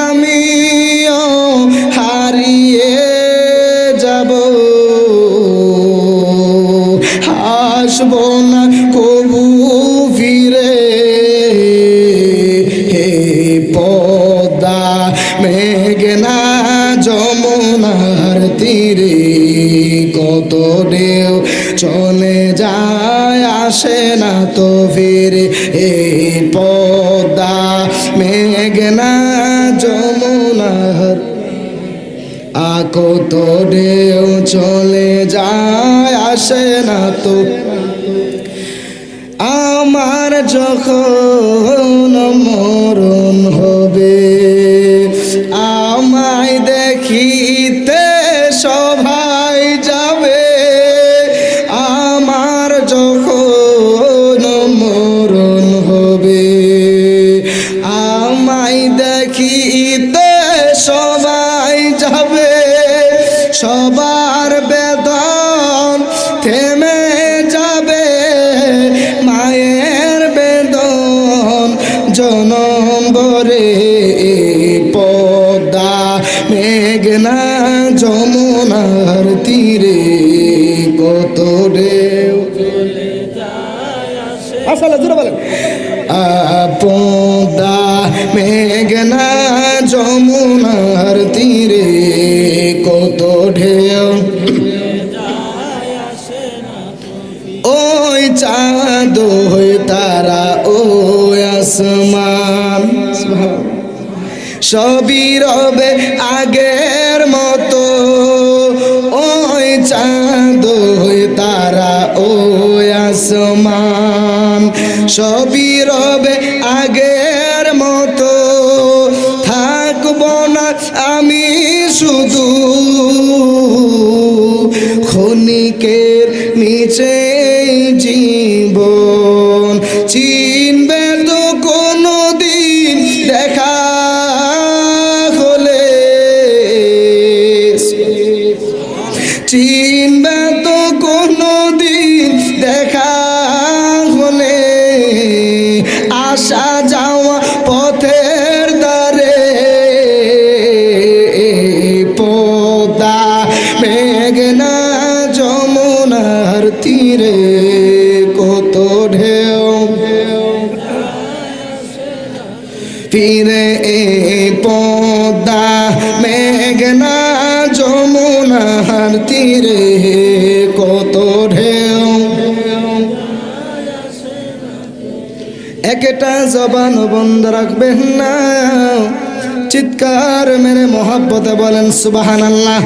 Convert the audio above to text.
আমিও হারিয়ে যাব। হাসব কবু ফিরে। হে পদা, মেঘনা যমুনার তীরে কত ঢেউ চলে যায়, আসে না তো ফিরে। এই পদা মেঘনা যমুনার আকত ঢেউ চলে যায়, আসে না তো। আমার যখন মরণ হবে, আমায় দেখিতে সবাই সবার বেদন থেমে যাবে, মায়ের বেদন জনম বরে পদ্মা, মেঘনা, যমুনার তীরে কত ঢেউ আসলে আপদা মেঘনা যমুনার ওই চাঁদ হই তারা ওই আসমান। সবই রবে আগের মতো। ওই চাঁদ হই তারা ওই আসমান। সবই রবে আগের মতো। থাকব না আমি শুধু। ক্ষণিকের নিচে জীবন। চিনবে তো কোনো দিন দেখা হলে। চিনবে তো কোনো দিন দেখা হলে। আসা যাওয়া পথের দ্বারে পোদা, মেঘনা যমুনার তীরে ফিরে এ পদ্মা, মেঘনা যমুনার তীরে কত ঢেউ। একটা জবান বন্ধ রাখবেন না। চিৎকার মেরে মোহাব্বতে বলেন সুবাহান আল্লাহ